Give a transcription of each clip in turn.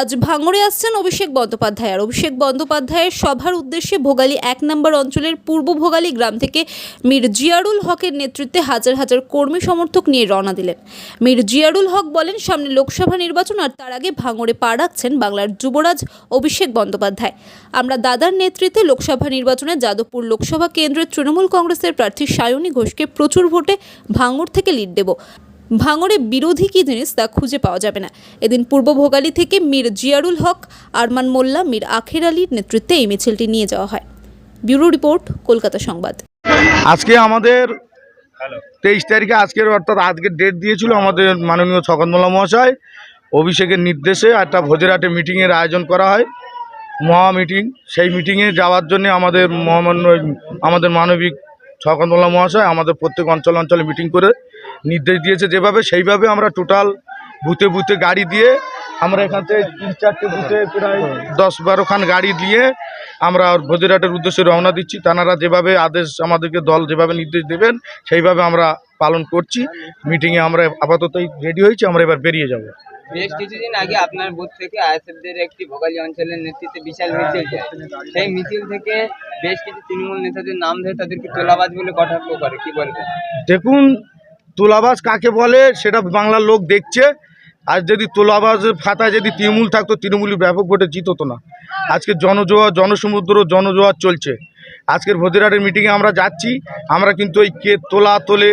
আজ ভাঙড়ে আসছেন অভিষেক বন্দ্যোপাধ্যায়। আর অভিষেক বন্দ্যোপাধ্যায়ের সভার উদ্দেশ্যে ভোগালী এক নম্বর অঞ্চলের পূর্ব ভোগালী গ্রাম থেকে মীর জিয়ারুল হকের নেতৃত্বে হাজার হাজার কর্মী সমর্থক নিয়ে রওনা দিলেন। মীর জিয়ারুল হক বলেন, সামনে লোকসভা নির্বাচন আর তার আগে ভাঙড়ে পা রাখছেন বাংলার যুবরাজ অভিষেক বন্দ্যোপাধ্যায়। আমরা দাদার নেতৃত্বে লোকসভা নির্বাচনে যাদবপুর লোকসভা কেন্দ্রের তৃণমূল কংগ্রেসের প্রার্থী সায়নী ঘোষকে প্রচুর ভোটে ভাঙড় থেকে লিড দেব। ভাঙড়ে বিরোধী কী জিনিস তা খুঁজে পাওয়া যাবে না। এদিন পূর্ব ভোগালী থেকে মীর জিয়ারুল হক, আরমান মোল্লা, মীর আখের আলীর নেতৃত্বে এই মিছিলটি নিয়ে যাওয়া হয়। ব্যুরো রিপোর্ট, কলকাতা সংবাদ। আজকে আমাদের তেইশ তারিখে আজকের অর্থাৎ আজকের ডেট দিয়েছিল আমাদের মাননীয় ছকনমোল্লা মহাশয়। অভিষেকের নির্দেশে একটা ভোজেরহাটে মিটিংয়ের আয়োজন করা হয়। মহা মিটিং সেই মিটিংয়ে যাওয়ার জন্য আমাদের মহামান্য, আমাদের মানবিক ছকনমোল্লা মহাশয় আমাদের প্রত্যেক অঞ্চল অঞ্চলে মিটিং করে নির্দেশ দিয়েছে যেভাবে, সেইভাবে আমরা টোটাল বুথে বুথে গাড়ি দিয়ে আমরা এখান থেকে তিন চারটে বুথে প্রায় দশ বারোখান গাড়ি দিয়ে আমরা ভোজেরহাটের উদ্দেশ্যে রওনা দিচ্ছি। তানারা যেভাবে আদেশ আমাদেরকে দল যেভাবে নির্দেশ দেবেন, সেইভাবে আমরা পালন করছি। মিটিংয়ে আমরা আপাতত রেডি হয়েছি আমরা এবার বেরিয়ে যাব। বেশ কিছুদিন আগে আপনার বুথ থেকে আইএসএফদের একটি ভোগালী অঞ্চলের নেতৃত্বে বিশাল মিছিল যায় সেই মিছিল থেকে বেশ কিছু তৃণমূল নেতাদের নাম ধরে তাদেরকে তোলাবাজ বলে কটাক্ষ করে। কি বলবেন? দেখুন তোলাবাজ কাকে বলে সেটা বাংলার লোক দেখছে। আর যদি তোলাবাজের খাতায় যদি তৃণমূল থাকতো তৃণমূলী ব্যাপক ভোটে জিত হতো না। আজকে জনজোয়ার জনসমুদ্র জনজোয়ার চলছে। আজকের ভোজেরহাটের মিটিংয়ে আমরা যাচ্ছি। আমরা কিন্তু ওই কে তোলা তোলে,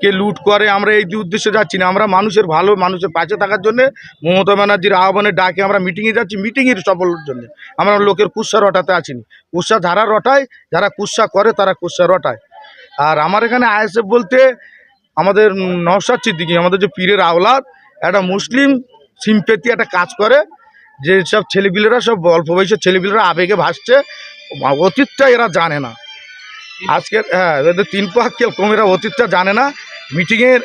কে লুট করে, আমরা এই উদ্দেশ্যে যাচ্ছি না। আমরা মানুষের ভালো, মানুষের পাশে থাকার জন্য মমতা ব্যানার্জির আহ্বানে ডাকে আমরা মিটিংয়ে যাচ্ছি মিটিংয়ের সফলের জন্য। আমরা লোকের কুৎসা রটাতে আসিনি কুৎসা যারা রটায়, যারা কুৎসা করে, তারা কুৎসা রটায়। আর আমার এখানে আইএসএফ বলতে আমাদের নওশাদ সিদ্দিকি, আমাদের যে পীরের আওলাদ, একটা মুসলিম সিম্পেতি একটা কাজ করে যে সব ছেলেপিলেরা সব অল্প বয়সের ছেলেপিলেরা আবেগে ভাসছে। অতীতটা এরা জানে না। আজকের হ্যাঁ এদের তিন পাক্কেল কমেরা অতীতটা জানে না। মিটিংয়ের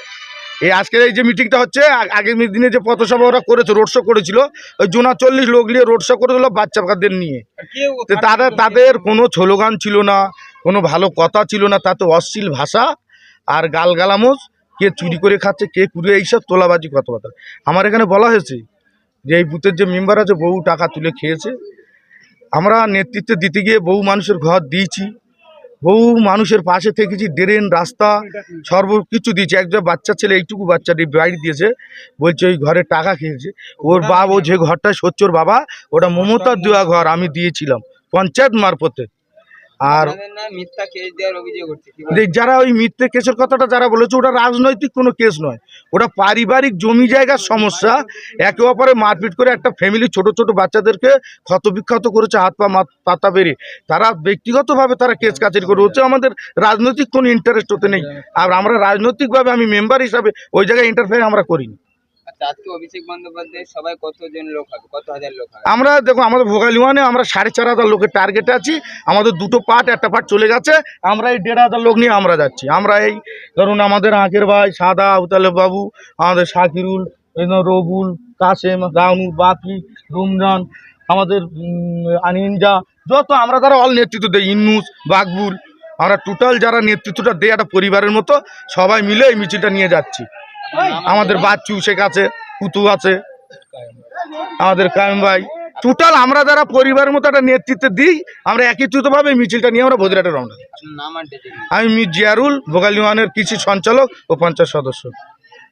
এই আজকের এই যে মিটিংটা হচ্ছে আগের দিনে যে পথসভা ওরা করেছে রোড শো করেছিল ওই জোনা চল্লিশ লোক নিয়ে রোড শো করেছিল বাচ্চা বাচ্চাদের নিয়ে। তো তাদের তাদের কোনো স্লোগান ছিল না কোনো ভালো কথা ছিল না তাতে অশ্লীল ভাষা আর গালগালামোজ কে চুরি করে খাচ্ছে কে কুড়িয়ে এইসব তোলাবাজি কথাবার্তা। আমার এখানে বলা হয়েছে যে এই বুথের যে মেম্বার আছে বহু টাকা তুলে খেয়েছে আমরা নেতৃত্ব দিতে গিয়ে বহু মানুষের ঘর দিয়েছি। বহু মানুষের পাশে থেকেছি, ড্রেন, রাস্তা, সর্ব কিছু দিয়েছি। একজন বাচ্চা ছেলে, এইটুকু বাচ্চাটি বাড়ি দিয়েছে, বলছে ওই ঘরে টাকা খেয়েছে। ওর বাবা ও যে ঘরটা সচ্চর বাবা, ওটা মমতার দেওয়া ঘর আমি দিয়েছিলাম, পঞ্চায়েত মারফতে। আর? যারা ওই মিথ্যে কেসের কথাটা যারা বলেছে ওটা রাজনৈতিক কোনো কেস নয়। ওটা পারিবারিক জমি জায়গার সমস্যা। একে অপরে মারপিট করে একটা ফ্যামিলি ছোট ছোট বাচ্চাদেরকে ক্ষতবিক্ষত করেছে হাত পা পাতা বেরিয়ে তারা ব্যক্তিগতভাবে তারা কেস কাচারি করে। হচ্ছে আমাদের রাজনৈতিক কোনো ইন্টারেস্ট হতে নেই। আর আমরা রাজনৈতিকভাবে আমি মেম্বার হিসাবে ওই জায়গায় ইন্টারফেয়ার আমরা করিনি। আমরা দেখো আমাদের ভোগালী ওয়ানে আমরা সাড়ে চার হাজার লোকের টার্গেটে আছি। আমাদের দুটো পার্ট একটা পার্ট চলে গেছে। আমরা এই দেড় হাজার লোক নিয়ে আমরা যাচ্ছি। আমরা এই ধরুন আমাদের আঁকের ভাই সাদা আবতালে বাবু, আমাদের শাকিরুল রবুল, কাসেম, গাউনু বাপি রমজান, আমাদের আনিনজা, যত আমরা তারা অল নেতৃত্ব দেই, ইন্নুস, বাকবুল, আমরা টোটাল যারা নেতৃত্বটা দেয় একটা পরিবারের মতো, সবাই মিলে এই মিছিলটা নিয়ে যাচ্ছি। আমাদের বাচ্চু শেখ আছে পুতু আছে আমাদের কায়েম ভাই। টোটাল আমরা যারা পরিবারের মতো একটা নেতৃত্ব দিই আমরা একত্রিতভাবে ভাবে মিছিলটা নিয়ে আমরা ভোজরাটে রওনা আমি মির জিয়ারুল ভোগালী ওয়ানের কৃষি সঞ্চালক ও পঞ্চায়েত সদস্য।